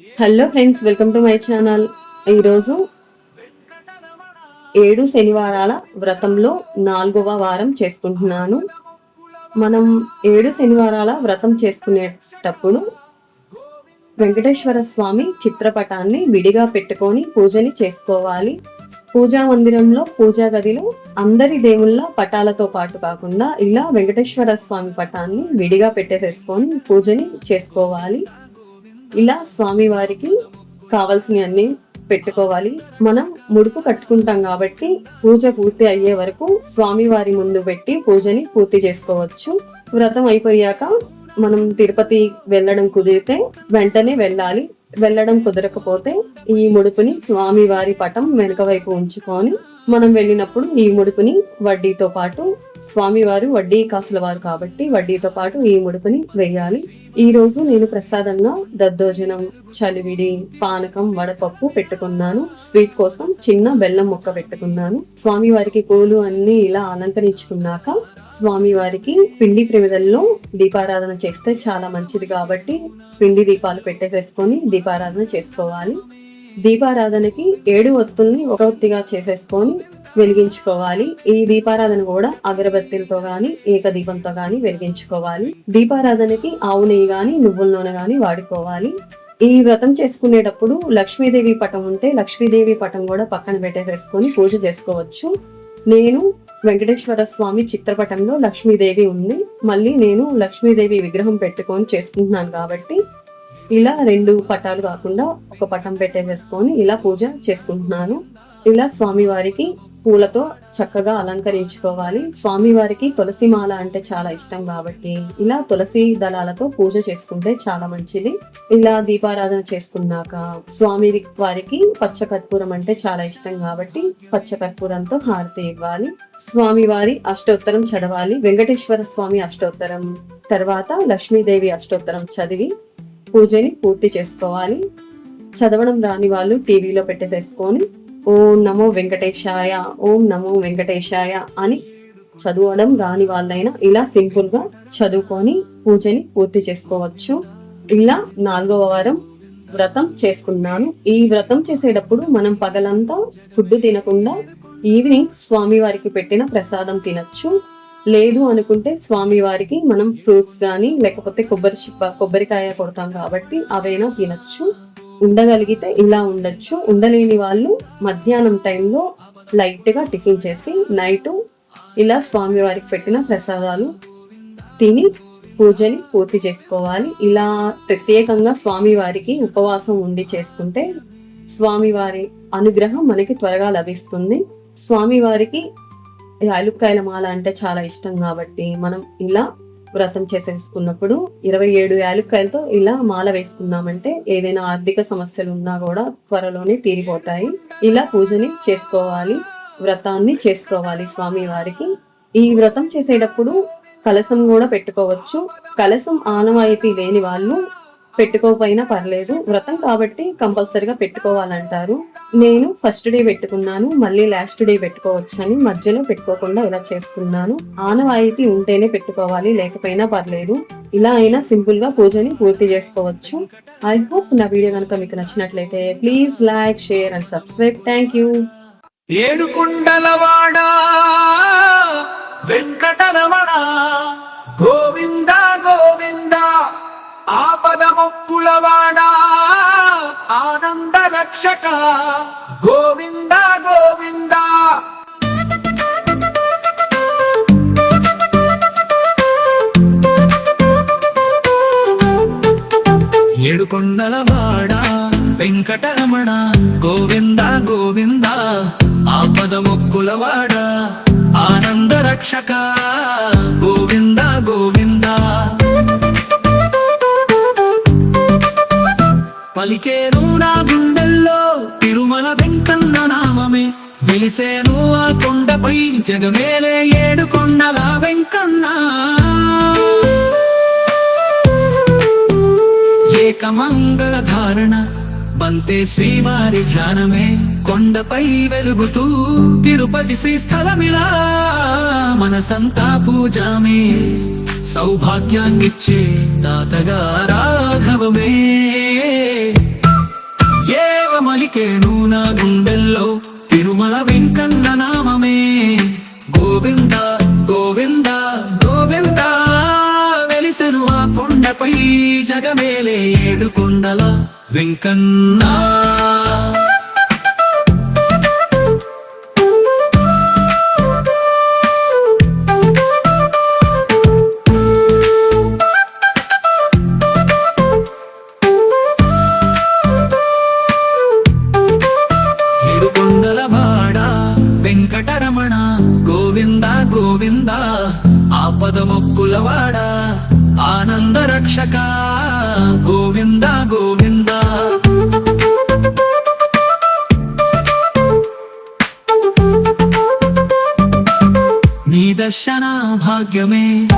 Hello friends welcome to my channel ఈరోజు ఏడు శనివారాల వ్రతంలో నాలుగవ వారం చేసుకుంటున్నాను. మనం ఏడు శనివారాల వ్రతం చేసుకునేటప్పుడు వెంకటేశ్వర స్వామి చిత్రపటాన్ని విడిగా పెట్టుకొని పూజని చేసుకోవాలి. పూజా మందిరంలో పూజా గదిలో అందరి దేవుళ్ళ పటాలతో పాటు కాకుండా ఇలా వెంకటేశ్వర స్వామి పటాన్ని విడిగా పెట్టేసేసుకొని పూజని చేసుకోవాలి. ఇలా స్వామి వారికి కావాల్సినవన్నీ పెట్టుకోవాలి. మనం ముడుపు కట్టుకుంటాం కాబట్టి పూజ పూర్తి అయ్యే వరకు స్వామి వారి ముందు పెట్టి పూజని పూర్తి చేసుకోవచ్చు. వ్రతం అయిపోయాక మనం తిరుపతి వెళ్ళడం కుదిరితే వెంటనే వెళ్ళాలి. వెళ్ళడం కుదరకపోతే ఈ ముడుపుని స్వామి వారి పటం వెనుక వైపు ఉంచుకొని మనం వెళ్ళినప్పుడు ఈ ముడుపుని వడ్డీతో పాటు స్వామివారు వడ్డీ కాసుల వారు కాబట్టి వడ్డీతో పాటు ఈ ముడుపుని వేయాలి. ఈ రోజు నేను ప్రసాదంగా దద్దోజనం చలివిడి పానకం వడపప్పు పెట్టుకున్నాను. స్వీట్ కోసం చిన్న బెల్లం ముక్క పెట్టుకున్నాను. స్వామివారికి పూలు అన్ని ఇలా అలంకరించుకున్నాక స్వామివారికి పిండి ప్రమిదల్లో దీపారాధన చేస్తే చాలా మంచిది కాబట్టి పిండి దీపాలు పెట్టేసేసుకొని దీపారాధన చేసుకోవాలి. దీపారాధనకి ఏడు ఒత్తుల్ని ఒక ఒత్తిగా చేసేసుకొని వెలిగించుకోవాలి. ఈ దీపారాధన కూడా అగరబత్తిలతో గాని ఏకదీపంతో గాని వెలిగించుకోవాలి. దీపారాధనకి ఆవు నెయ్యి గాని నువ్వుల నూనె గాని వాడుకోవాలి. ఈ వ్రతం చేసుకునేటప్పుడు లక్ష్మీదేవి పటం ఉంటే లక్ష్మీదేవి పటం కూడా పక్కన పెట్టేసేసుకొని పూజ చేసుకోవచ్చు. నేను వెంకటేశ్వర స్వామి చిత్రపటంలో లక్ష్మీదేవి ఉంది. మళ్ళీ నేను లక్ష్మీదేవి విగ్రహం పెట్టుకొని చేసుకుంటున్నాను కాబట్టి ఇలా రెండు పటాలు కాకుండా ఒక పటం పెట్టేసేసుకొని ఇలా పూజ చేసుకుంటున్నాను. ఇలా స్వామివారికి పూలతో చక్కగా అలంకరించుకోవాలి. స్వామివారికి తులసి మాల అంటే చాలా ఇష్టం కాబట్టి ఇలా తులసి దళాలతో పూజ చేసుకుంటే చాలా మంచిది. ఇలా దీపారాధన చేసుకున్నాక స్వామి వారికి పచ్చ కర్పూరం అంటే చాలా ఇష్టం కాబట్టి పచ్చ కర్పూరంతో హారతి ఇవ్వాలి. స్వామివారి అష్టోత్తరం చదవాలి. వెంకటేశ్వర స్వామి అష్టోత్తరం తర్వాత లక్ష్మీదేవి అష్టోత్తరం చదివి పూజని పూర్తి చేసుకోవాలి. చదవడం రాని వాళ్ళు టీవీలో పెట్టేసేసుకొని ఓం నమో వెంకటేశాయ ఓం నమో వెంకటేశాయ అని చదవడం రాని వాళ్ళైనా ఇలా సింపుల్గా చదువుకొని పూజని పూర్తి చేసుకోవచ్చు. ఇలా నాలుగవ వారం వ్రతం చేసుకున్నాను. ఈ వ్రతం చేసేటప్పుడు మనం పగలంతా ఫుడ్ తినకుండా ఈవినింగ్ స్వామివారికి పెట్టిన ప్రసాదం తినచ్చు. లేదు అనుకుంటే స్వామి వారికి మనం ఫ్రూట్స్ కానీ లేకపోతే కొబ్బరి చిప్ప కొబ్బరికాయ కొడతాం కాబట్టి అవైనా తినచ్చు. ఉండగలిగితే ఇలా ఉండొచ్చు. ఉండలేని వాళ్ళు మధ్యాహ్నం టైంలో లైట్గా టిఫిన్ చేసి నైట్ ఇలా స్వామి వారికి పెట్టిన ప్రసాదాలు తిని పూజని పూర్తి చేసుకోవాలి. ఇలా ప్రత్యేకంగా స్వామివారికి ఉపవాసం ఉండి చేసుకుంటే స్వామివారి అనుగ్రహం మనకి త్వరగా లభిస్తుంది. స్వామివారికి యాలుక్కాయల మాల అంటే చాలా ఇష్టం కాబట్టి మనం ఇలా వ్రతం చేసేసుకున్నప్పుడు ఇరవై ఏడు యాలుక్కాయలతో ఇలా మాల వేసుకున్నామంటే ఏదైనా ఆర్థిక సమస్యలు ఉన్నా కూడా త్వరలోనే తీరిపోతాయి. ఇలా పూజని చేసుకోవాలి. వ్రతాన్ని చేసుకోవాలి స్వామి వారికి. ఈ వ్రతం చేసేటప్పుడు కలసం కూడా పెట్టుకోవచ్చు. కలసం ఆనవాయితీ లేని వాళ్ళు పెట్టుకోకపోయినా పర్లేదు. వ్రతం కాబట్టి కంపల్సరిగా పెట్టుకోవాలంటారు. నేను ఫస్ట్ డే పెట్టుకున్నాను మళ్ళీ లాస్ట్ డే పెట్టుకోవచ్చని మధ్యలో పెట్టుకోకుండా ఇలా చేసుకున్నాను. ఆనవాయితీ ఉంటేనే పెట్టుకోవాలి లేకపోయినా పర్లేదు. ఇలా అయినా సింపుల్గా పూజని పూర్తి చేసుకోవచ్చు. ఐ హోప్ నా వీడియో కనుక మీకు నచ్చినట్లయితే please like share and subscribe thank you ఏడు కొండలవాడ వెంకటరమణ గోవింద మొక్కులవాడ ఆనంద రక్షక. గోవింద గోవింద. ఏడు కొండల వాడా వెంకటరమణ గోవింద గోవింద. ఆపద మొక్కులవాడ ఆనంద రక్షక. గోవింద పలికేను నా గుండెల్లో తిరుమల వెంకన్న నామమే. వెలిసేను ఆ కొండపై జగమేలే ఏడు కొండల వెంకన్నా. ఏకమంగళ ధారణ బంతే శ్రీవారి ధ్యానమే. కొండపై వెలుగుతూ తిరుపతి శ్రీ స్థలమిలా. మనసంతా పూజామే. సౌభాగ్యాన్నిచ్చే తాతగా రాఘవమే పలికేను నా గుండెల్లో తిరుమల వెంకన్న నామమే. గోవింద గోవింద గోవింద వెలిసెను ఆ కొండపై జగమేలే ఏడు కొండల వెంకన్నా. గోవింద ఆపద మొక్కుల వాడ ఆనంద రక్షక గోవింద గోవింద. నీ దర్శన భాగ్యమే.